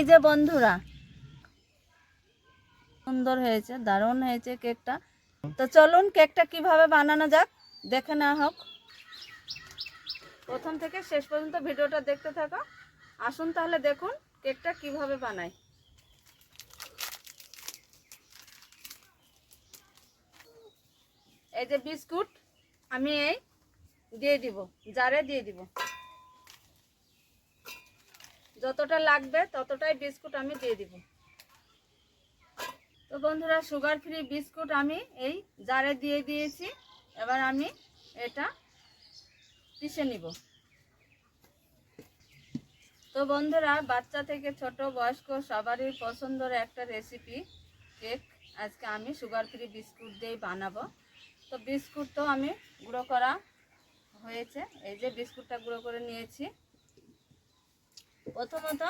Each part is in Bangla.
এই যে বন্ধুরা, সুন্দর হয়েছে, দারুণ হয়েছে কেকটা। তো চলুন কেকটা কীভাবে বানানো যাক, দেখে নেওয়া হোক। প্রথম থেকে শেষ পর্যন্ত ভিডিওটা দেখতে থাকো। আসুন তাহলে দেখুন কেকটা কীভাবে বানাই। এই যে বিস্কুট, আমি এই দিয়ে দিব, জারে দিয়ে দিব। যতটা লাগবে, ততটাই বিস্কুট আমি দিয়ে দিব। তো বন্ধুরা সুগার ফ্রি বিস্কুট আমি এই জারে দিয়ে দিয়েছি। এবার আমি এটা পিষে নিব। তো বন্ধুরা, বাচ্চা থেকে ছোট, বয়স্ক সবারই পছন্দের একটা রেসিপি কেক আজকে আমি সুগার ফ্রি বিস্কুট দিয়েই বানাবো। তো বিস্কুট তো আমি গুঁড়ো করা হয়েছে। এই যে বিস্কুটটা গুঁড়ো করে নিয়েছি। প্রথমত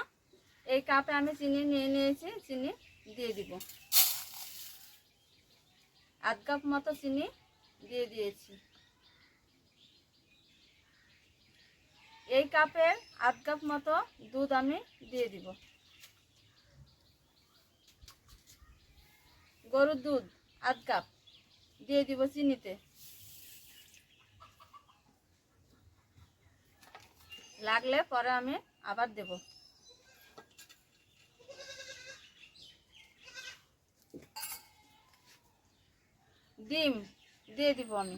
এই কাপে আমি চিনি নিয়ে নিয়েছি, চিনি দিয়ে দিব। আধ কাপ মতো চিনি দিয়ে দিয়েছি। এই কাপের আধ কাপ মতো দুধ আমি দিয়ে দিব। গরুর দুধ আধ কাপ দিয়ে দিব চিনিতে। লাগলে পরে আমি আবার দেব। ডিম দিয়ে দিব আমি।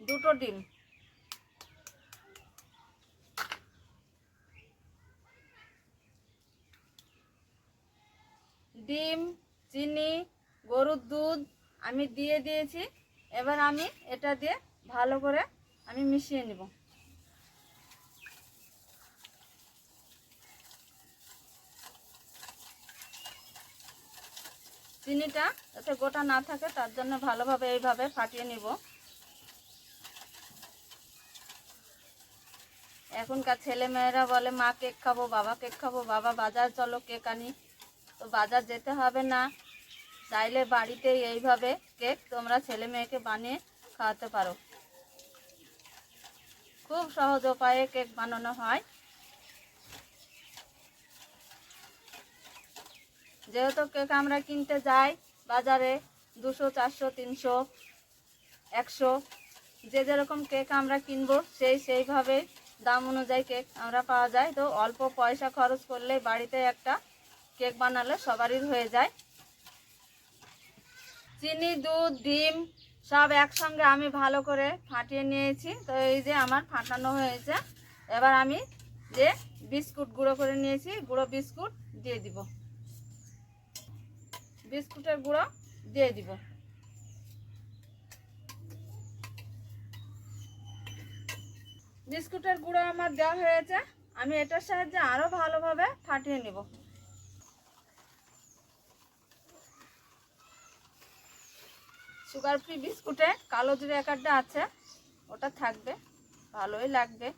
দুটো ডিম। ডিম, চিনি, গরুর দুধ আমি দিয়ে দিয়েছি। এবার আমি এটা দিয়ে ভালো করে আমি মিশিয়ে নিব। চিনিটা যাতে গোটা না থাকে, তার জন্য ভালোভাবে এইভাবে ফাটিয়ে নিব। এখনকার ছেলেমেয়েরা বলে, মা কেক খাব, বাবা কেক খাব, বাবা বাজার চলো কেক আনি। তো বাজার যেতে হবে না। চাইলে বাড়িতে এইভাবে কেক তোমরা ছেলে মেয়েকে বানিয়ে খাওয়াতে পারো। খুব সহজ উপায়ে কেক বানানো হয়। যেহেতু কেক আমরা কিনতে যাই বাজারে দুশো, চারশো, তিনশো, একশো, যে যেরকম কেক আমরা কিনবো সেই সেইভাবে দাম অনুযায়ী কেক আমরা পাওয়া যায়। তো অল্প পয়সা খরচ করলে বাড়িতে একটা কেক বানালে সবারই হয়ে যায়। চিনি, দুধ, ডিম সব একসঙ্গে আমি ভালো করে ফাটিয়ে নিয়েছি। তো এই যে আমার ফাটানো হয়েছে। এবার আমি যে বিস্কুট গুঁড়ো করে নিয়েছি, গুঁড়ো বিস্কুট দিয়ে দিব। বিস্কুটের গুঁড়ো দিয়ে দিব। বিস্কুটের গুঁড়ো আমার দেওয়া হয়েছে। আমি এটার সাহায্যে আরও ভালোভাবে ফাটিয়ে নিব। সুগার ফ্রি বিস্কুটে কালো জিরে এক আধটা আছে, ওটা থাকবে, ভালোই লাগবে।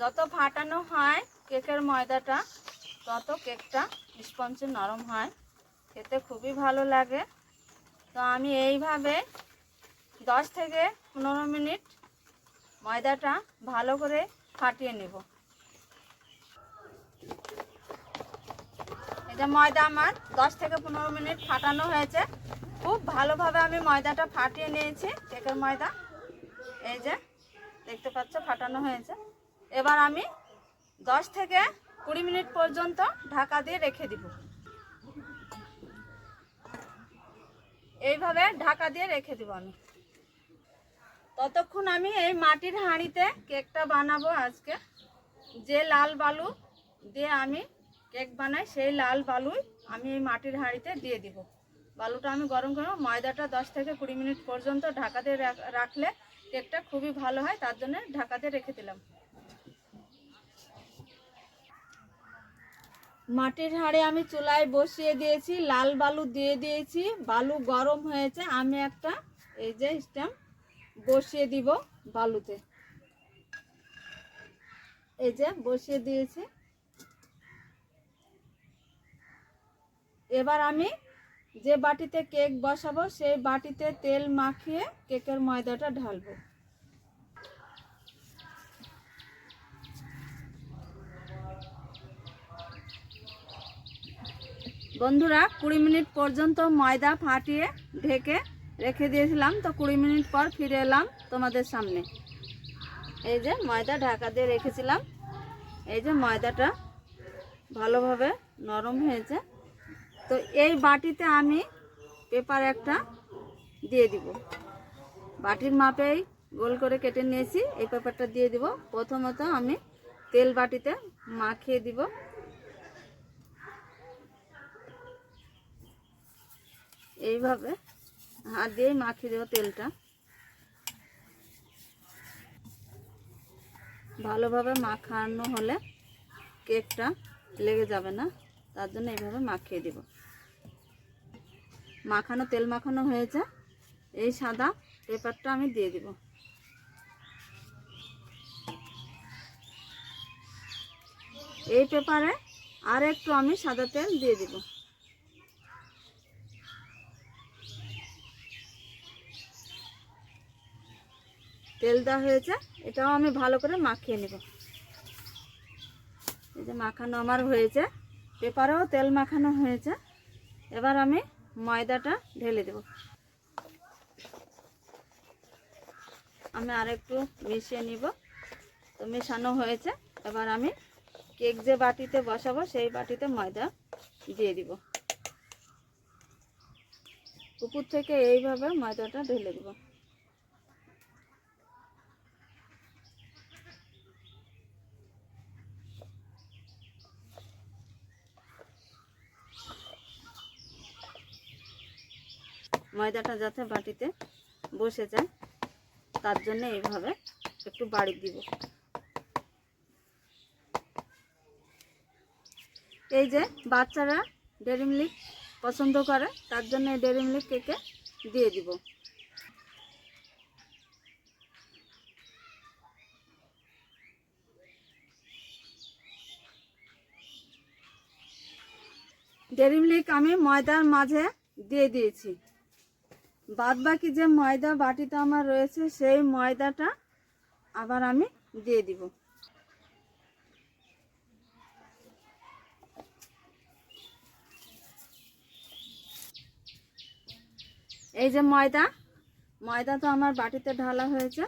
যত ফাটানো হয় কেকের ময়দাটা, তত কেকটা স্পঞ্জে নরম হয়, খেতে খুবই ভালো লাগে। তো আমি এইভাবে দশ থেকে পনেরো মিনিট ময়দাটা ভালো করে ফাটিয়ে নেব। এটা ময়দা আমার দশ থেকে পনেরো মিনিট ফাটানো হয়েছে। খুব ভালোভাবে আমি ময়দাটা ফাটিয়ে নিয়েছি, কেকের ময়দা। এই যে, দেখতে পাচ্ছ, ফাটানো হয়েছে। এবার আমি দশ থেকে কুড়ি মিনিট পর্যন্ত ঢাকা দিয়ে রেখে দিব। এইভাবে ঢাকা দিয়ে রেখে দিব আমি। ততক্ষণ আমি এই মাটির হাঁড়িতে কেকটা বানাবো আজকে। যে লাল বালু দিয়ে আমি কেক বানাই, সেই লাল বালুই আমি এই মাটির হাঁড়িতে দিয়ে দিব। বালুটা আমি গরম করব ময়দাটা দশ থেকে কুড়ি মিনিট পর্যন্ত ঢাকাতে রাখ- রাখলে কেকটা খুবই ভালো হয়, তার জন্য ঢাকাতে রেখে দিলাম। মাটির হাঁড়ি আমি চুলায় বসিয়ে দিয়েছি, লাল বালু দিয়ে দিয়েছি, বালু গরম হয়েছে, আমি একটা এই যে স্ট্যাম্প বসিয়ে দিব বালুতে। এই যে বসিয়ে দিয়েছি। এবার আমি যে বাটিতে কেক বসাবো, সেই বাটিতে তেল মাখিয়ে কেকের ময়দাটা ঢালবো। বন্ধুরা, কুড়ি মিনিট পর্যন্ত ময়দা ফাটিয়ে ঢেকে রেখে দিয়েছিলাম, তো কুড়ি মিনিট পর ফিরে এলাম তোমাদের সামনে। এই যে ময়দা ঢাকা দিয়ে রেখেছিলাম। এই যে ময়দাটা ভালোভাবে নরম হয়েছে। তো এই বাটিতে আমি পেপার একটা দিয়ে দিব। বাটির মাপেই গোল করে কেটে নিয়েছি, এই পেপারটা দিয়ে দিব। প্রথমত আমি তেল বাটিতে মাখিয়ে দিব। এইভাবে হাত দিয়েই মাখিয়ে দেবো তেলটা। ভালোভাবে মাখানো হলে কেকটা লেগে যাবে না, তার জন্য এইভাবে মাখিয়ে দিব। মাখানো, তেল মাখানো হয়েছে। এই সাদা পেপারটা আমি দিয়ে দিব। এই পেপারে আর একটু আমি সাদা তেল দিয়ে দিব। তেল দেওয়া হয়েছে, এটাও আমি ভালো করে মাখিয়ে নেব। এই যে মাখানো আমার হয়েছে, পেপারেও তেল মাখানো হয়েছে। এবার আমি ময়দাটা ঢেলে দেব। আমি আরেকটু মিশিয়ে নিব। তো মেশানো হয়েছে। এবার আমি কেক যে বাটিতে বসাবো, সেই বাটিতে ময়দা দিয়ে দিব। উপর থেকে এইভাবে ময়দাটা ঢেলে দেবো। ময়দাটা যাতে বাটিতে বসে যায়, তার জন্য এইভাবে একটু বাড়ি দিব। এই যে বাচ্চারা ডেরি মিল্ক পছন্দ করে, তার জন্য এই ডেরি মিল্ক কেকে দিয়ে দিব। ডেরি মিল্ক আমি ময়দার মাঝে দিয়ে দিয়েছি। বাদ বাকি যে ময়দা বাটিটা আমার রয়েছে, সেই ময়দাটা আবার আমি দিয়ে দিব। এই যে ময়দা ময়দা তো আমার বাটিতে ঢালা হয়েছে।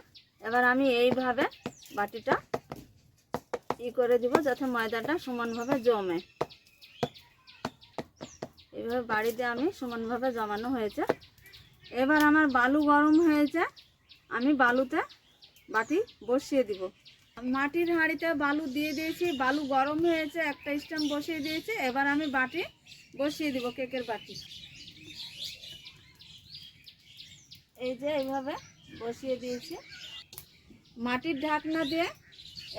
এবার আমি এইভাবে বাটিটা ই করে দিব যাতে ময়দাটা সমানভাবে জমে। এইভাবে বাড়িতে আমি সমানভাবে জমানো হয়েছে। এবার আমার বালু গরম হয়েছে, আমি বালুতে বাটি বসিয়ে দিব। মাটির হাঁড়িতে বালু দিয়ে দিয়েছি, বালু গরম হয়েছে, একটা স্ট্যাম্প বসিয়ে দিয়েছি, এবার আমি বাটি বসিয়ে দিব কেকের বাটি। এই যে এইভাবে বসিয়ে দিয়েছি। মাটির ঢাকনা দিয়ে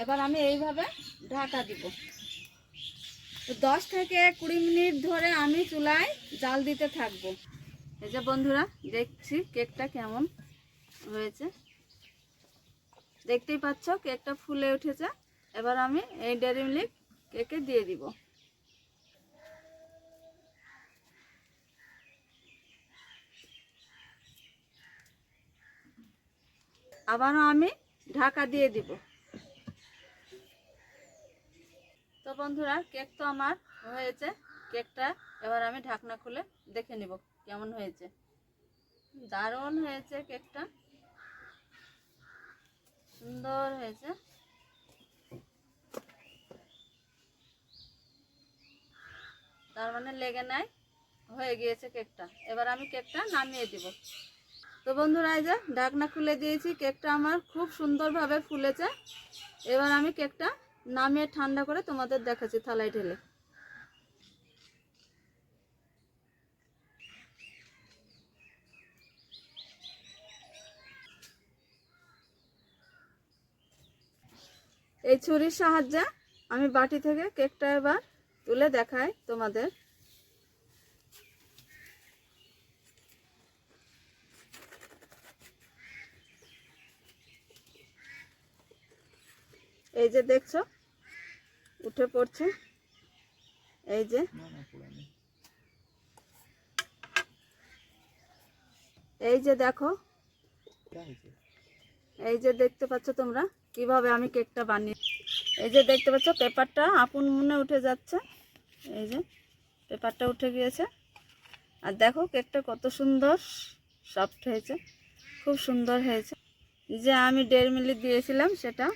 এবার আমি এইভাবে ঢাকা দিব। দশ থেকে কুড়ি মিনিট ধরে আমি চুলায় জাল দিতে থাকব। এই যে বন্ধুরা, দেখছি কেকটা কেমন হয়েছে। দেখতেই পাচ্ছ, কেকটা ফুলে উঠেছে। এবার আমি এই ডেরি মিল্ক কেকে দিয়ে দিব। আবারও আমি ঢাকা দিয়ে দিব। তো বন্ধুরা, কেক তো আমার হয়েছে। কেকটা এবার আমি ঢাকনা খুলে দেখে নিব। কেমন হয়েছে? দারুণ হয়েছে কেকটা। সুন্দর হয়েছে। তার মানে লেগে নাই, হয়ে গিয়েছে কেকটা। এবার আমি কেকটা নামিয়ে দিব। তো বন্ধুরা, এই যে ঢাকনা খুলে দিয়েছি, কেকটা আমার খুব সুন্দরভাবে ফুলেছে। এবার আমি কেকটা নামিয়ে ঠান্ডা করে তোমাদের দেখাচ্ছি থালায় ঢেলে। এই ছুরির সাহায্যে আমি বাটি থেকে কেকটা এবার তুলে দেখাই তোমাদের। এই যে দেখছ উঠে পড়ছে। এই যে। এই যে দেখো। এই যে দেখতে পাচ্ছ তোমরা কীভাবে আমি কেকটা বানিয়ে এই যে দেখতে পাচ্ছ, পেপারটা আপন মনে উঠে যাচ্ছে। এই যে, পেপারটা উঠে গিয়েছে। আর দেখো, কেকটা কত সুন্দর সফট হয়েছে, খুব সুন্দর হয়েছে। যে আমি দেড় মিনিট দিয়েছিলাম, সেটা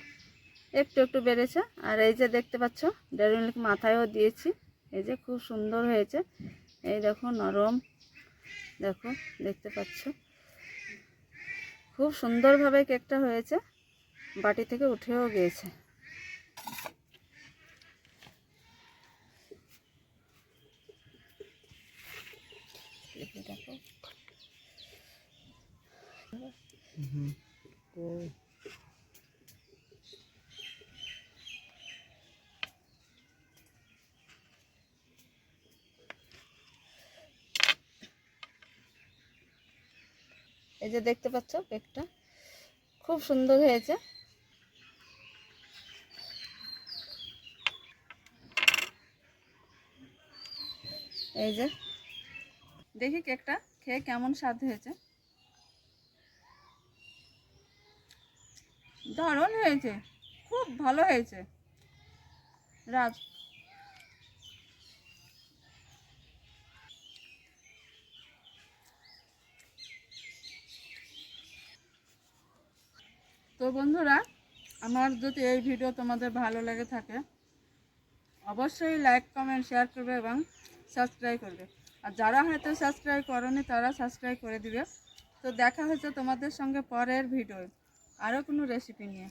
একটু একটু বেড়েছে। আর এই যে দেখতে পাচ্ছ, দেড় মিনিট মাথায়ও দিয়েছি। এই যে খুব সুন্দর হয়েছে। এই দেখো, নরম। দেখো, দেখতে পাচ্ছ। খুব সুন্দরভাবে কেকটা হয়েছে। বাটি থেকে উঠেও গিয়েছে। এই যে দেখতে পাচ্ছ কেকটা? খুব সুন্দর হয়েছে। এই যে। দেখি কেকটা, খেয়ে কেমন স্বাদ হয়েছে? দারুণ হয়েছে, খুব ভালো হয়েছে। রাজ। তো বন্ধুরা, আমার যদি এই ভিডিও তোমাদের ভালো লেগে থাকে, অবশ্যই লাইক কমেন্ট শেয়ার করবে এবং সাবস্ক্রাইব করবে। আর যারা হয়তো সাবস্ক্রাইব করনি, তারা সাবস্ক্রাইব করে দিবে। তো দেখা হচ্ছে তোমাদের সঙ্গে পরের ভিডিও আরও কোনো রেসিপি নিয়ে।